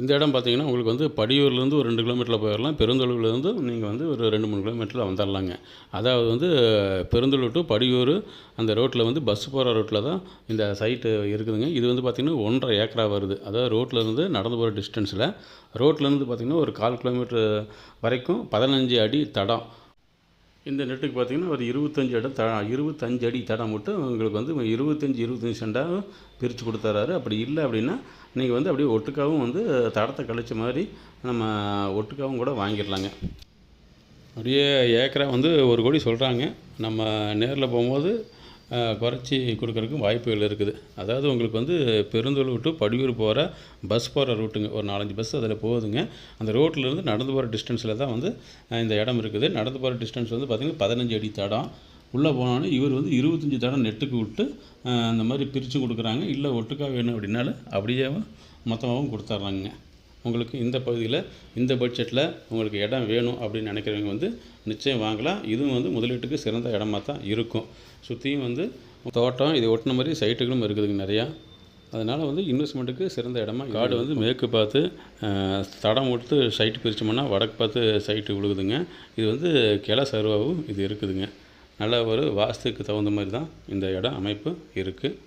இந்த இடம் பார்த்தீங்கன்னா உங்களுக்கு வந்து படியூர்லேருந்து ஒரு ரெண்டு கிலோமீட்டரில் போயிடலாம். பெருந்தொழுவுலேருந்து நீங்கள் வந்து ஒரு ரெண்டு மூணு கிலோமீட்டரில் வந்துடலாங்க. அதாவது வந்து பெருந்தொழுவு டு படியூர் அந்த ரோட்டில் வந்து பஸ் போகிற ரோட்டில் தான் இந்த சைட்டு இருக்குதுங்க. இது வந்து பார்த்திங்கன்னா ஒன்றரை ஏக்கரா வருது. அதாவது ரோட்டிலேருந்து நடந்து போகிற டிஸ்டன்ஸில் ரோட்டிலேருந்து பார்த்திங்கன்னா ஒரு கால் கிலோமீட்டர் வரைக்கும் பதினஞ்சு அடி தடம். இந்த நெட்டுக்கு பார்த்தீங்கன்னா ஒரு இருபத்தஞ்சி இடம் த இருபத்தஞ்சு அடி தடம் மட்டும் உங்களுக்கு வந்து இருபத்தஞ்சி இருபத்தஞ்சி சென்டாக பிரித்து கொடுத்துறாரு. அப்படி இல்லை அப்படின்னா நீங்கள் வந்து அப்படியே ஒட்டுக்காவும் வந்து தடத்தை கழிச்ச மாதிரி நம்ம ஒட்டுக்காவும் கூட வாங்கிடலாங்க. அப்படியே ஏக்கரா வந்து ஒரு கோடி சொல்கிறாங்க நம்ம நேரில் போகும்போது குறைச்சி கொடுக்குறதுக்கும் வாய்ப்புகள் இருக்குது. அதாவது உங்களுக்கு வந்து பெருந்தொழு விட்டு படியூர் போகிற பஸ் போகிற ரூட்டுங்க. ஒரு நாலஞ்சு பஸ் அதில் போகுதுங்க. அந்த ரோட்டிலேருந்து நடந்து போகிற டிஸ்டன்ஸில் தான் வந்து இந்த இடம் இருக்குது. நடந்து போகிற டிஸ்டன்ஸ் வந்து பார்த்திங்கன்னா பதினஞ்சு அடி தடம். உள்ளே போனோன்னே இவர் வந்து இருபத்தஞ்சி தடம் நெட்டுக்கு விட்டு அந்த மாதிரி பிரித்து கொடுக்குறாங்க. இல்லை ஒட்டுக்காக வேணும் அப்படின்னாலும் அப்படியே மொத்தமாகவும் கொடுத்துட்றாங்க உங்களுக்கு இந்த பகுதியில் இந்த பட்ஜெட்டில் உங்களுக்கு இடம் வேணும் அப்படின்னு நினைக்கிறவங்க வந்து நிச்சயம் வாங்கலாம். இதுவும் வந்து முதலீட்டுக்கு சிறந்த இடமா தான் இருக்கும். சுற்றியும் வந்து தோட்டம் இது ஒட்டின மாதிரி சைட்டுகளும் இருக்குதுங்க நிறையா. அதனால் வந்து இன்வெஸ்ட்மெண்ட்டுக்கு சிறந்த இடமா காடு வந்து மேற்கு பார்த்து தடம் விட்டு சைட்டு பிரித்தோம்னா வடக்கு பார்த்து சைட்டு விழுகுதுங்க. இது வந்து கிளை சர்வாவும் இது இருக்குதுங்க. நல்ல ஒரு வாஸ்துக்கு தகுந்த மாதிரி தான் இந்த இடம் அமைப்பு இருக்குது